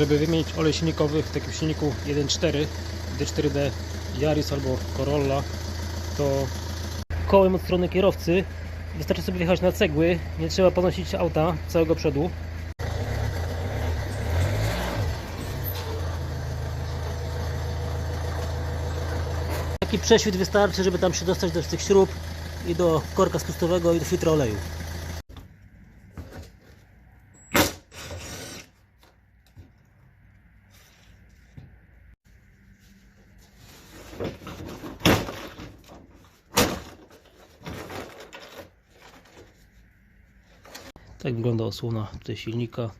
Żeby wymienić olej silnikowy w takim silniku 1.4 D4D Yaris albo Corolla to kołem od strony kierowcy wystarczy sobie wjechać na cegły, nie trzeba podnosić auta całego przodu. Taki prześwit wystarczy, żeby tam się dostać do tych śrub i do korka spustowego i do filtra oleju. Tak wygląda osłona tutaj silnika.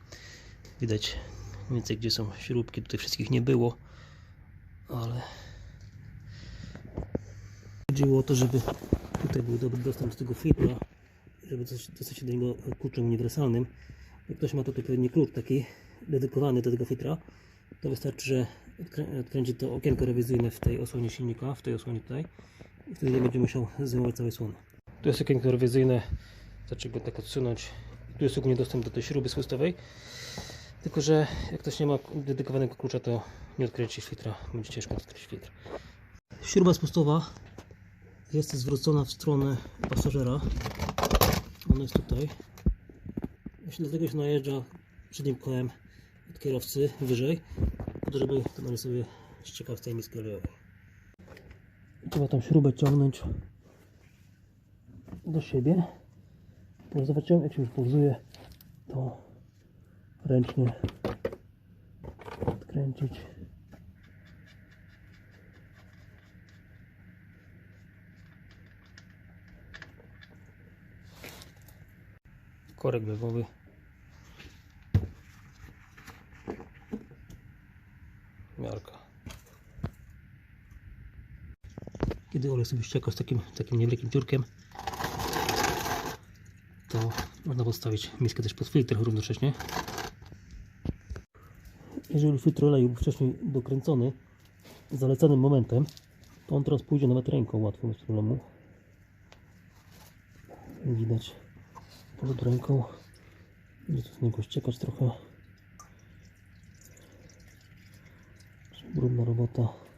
Widać mniej więcej gdzie są śrubki. Tutaj wszystkich nie było, ale chodziło o to, żeby tutaj był dobry dostęp do tego filtra, żeby dostać się do niego kluczem uniwersalnym. Jak ktoś ma tutaj pewnie klucz taki dedykowany do tego filtra, to wystarczy, że odkręci to okienko rewizyjne w tej osłonie silnika, w tej osłonie tutaj i wtedy nie będzie musiał zdejmować całej osłony. Tu jest okienko rewizyjne, wystarczy go tak odsunąć. Tu jest ogólnie dostęp do tej śruby spustowej, tylko że jak ktoś nie ma dedykowanego klucza, to nie odkręci filtra, będzie ciężko odkryć filtr. Śruba spustowa jest zwrócona w stronę pasażera. Ona jest tutaj. Właśnie dlatego się najeżdża przednim kołem od kierowcy wyżej, żeby olej sobie ściekał z tej miski olejowej. Trzeba tą śrubę ciągnąć do siebie. Pauzować ją, jak się już pauzuje, to ręcznie odkręcić. Korek lewowy. Olej sobie ścieka z takim, takim niewielkim dziurkiem, to można podstawić miskę też pod filtr równocześnie. Jeżeli filtr oleju był wcześniej dokręcony zalecanym momentem, to on teraz pójdzie nawet ręką łatwo bez problemu. Widać pod ręką. Będzie tu z niego ściekać trochę. Brudna robota.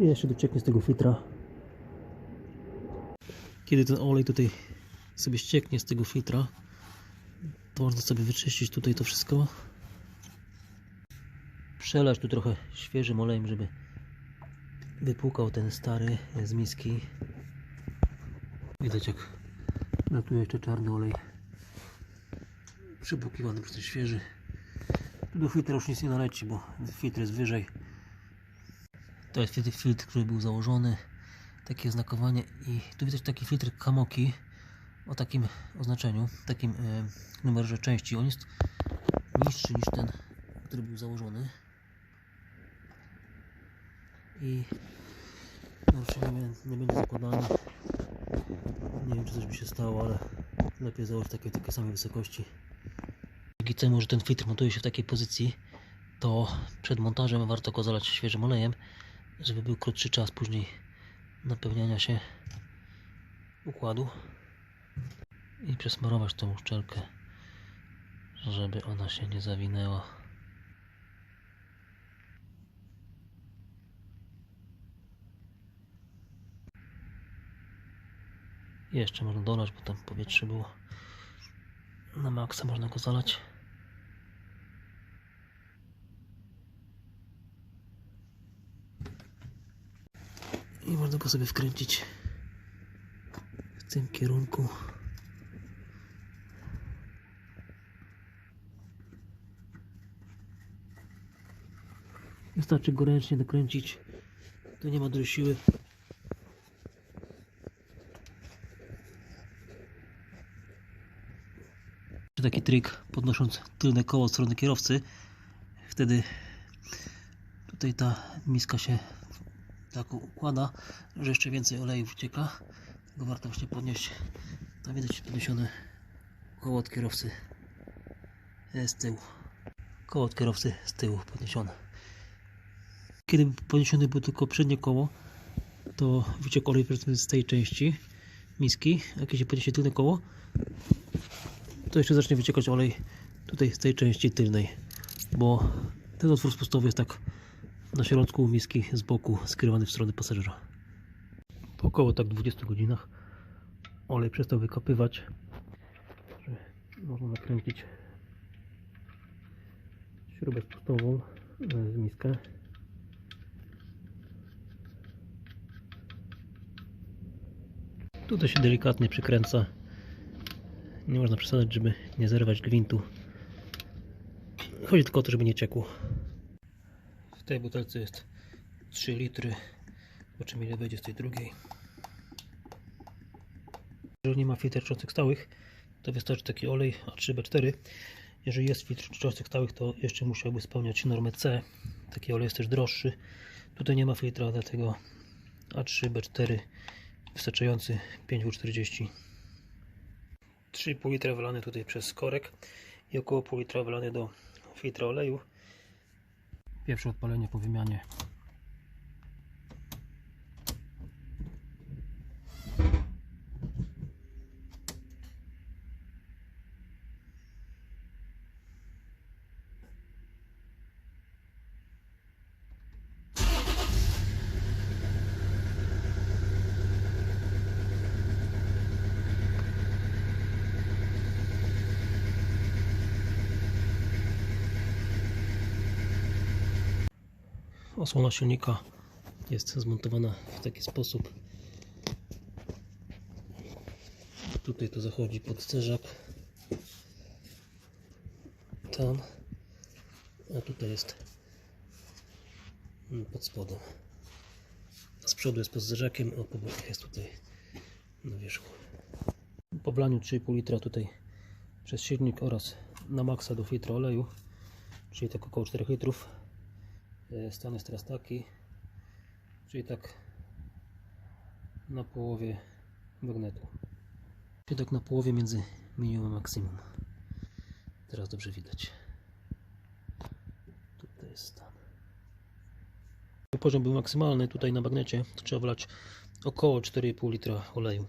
I jeszcze docieknie z tego filtra. Kiedy ten olej tutaj sobie ścieknie z tego filtra, to można sobie wyczyścić tutaj to wszystko. Przelać tu trochę świeżym olejem, żeby wypłukał ten stary z miski. Widać jak latuje jeszcze czarny olej. Przypłukiwany przez ten świeży. Tu do filtra już nic nie naleci, bo filtr jest wyżej. To jest wtedy filtr, który był założony. Takie oznakowanie i tu widać taki filtr Kamoki o takim oznaczeniu, takim e, numerze części. On jest niższy niż ten, który był założony. I no, nie, nie będzie zakładany. Nie wiem czy coś by się stało, ale lepiej założyć takie, takie samej wysokości. Dzięki temu, że ten filtr montuje się w takiej pozycji, to przed montażem warto go zalać świeżym olejem, żeby był krótszy czas później napełniania się układu i przesmarować tą uszczelkę, żeby ona się nie zawinęła. Jeszcze można dolać, bo tam powietrze było na maksa, można go zalać. I można go sobie wkręcić w tym kierunku. Wystarczy go ręcznie dokręcić. Tu nie ma dużej siły. Taki trik podnosząc tylne koło od strony kierowcy. Wtedy tutaj ta miska się tak układa, że jeszcze więcej oleju wcieka. Go warto właśnie podnieść. Tam widać podniesione koło od kierowcy e, z tyłu. Koło od kierowcy z tyłu podniesione. Kiedy podniesione było tylko przednie koło, to wyciekł olej z tej części miski. Jak się podniesie tylne koło, to jeszcze zacznie wyciekać olej tutaj z tej części tylnej, bo ten otwór spustowy jest tak na środku miski z boku skierowany w stronę pasażera. Po około tak 20 godzinach olej przestał wykopywać, można nakręcić śrubę spustową e, w miskę. Tutaj się delikatnie przykręca. Nie można przesadzać, żeby nie zerwać gwintu. Chodzi tylko o to, żeby nie ciekło. Tej butelce jest 3 litry. Zobaczymy ile będzie z tej drugiej. Jeżeli nie ma filtr cząstek stałych, to wystarczy taki olej A3B4. Jeżeli jest filtr cząstek stałych, to jeszcze musiałby spełniać normę C. Taki olej jest też droższy. Tutaj nie ma filtra, dlatego A3B4 wystarczający 5W40. 3,5 litra wylane tutaj przez korek i około pół litra wylane do filtra oleju. Pierwsze odpalenie po wymianie. Osłona silnika jest zmontowana w taki sposób. Tutaj to zachodzi pod cerzak. Tam. A tutaj jest mm, pod spodem. Z przodu jest pod zderzakiem, a po bokach jest tutaj na wierzchu. Po wlaniu 3,5 litra tutaj przez silnik oraz na maksa do filtra oleju, czyli tak około 4 litrów. E, Stan jest teraz taki, czyli tak na połowie bagnetu. Czyli tak na połowie między minimum a maksimum. Teraz dobrze widać. Tutaj jest stan. Poziom był maksymalny tutaj na bagnecie, to trzeba wlać około 4,5 litra oleju.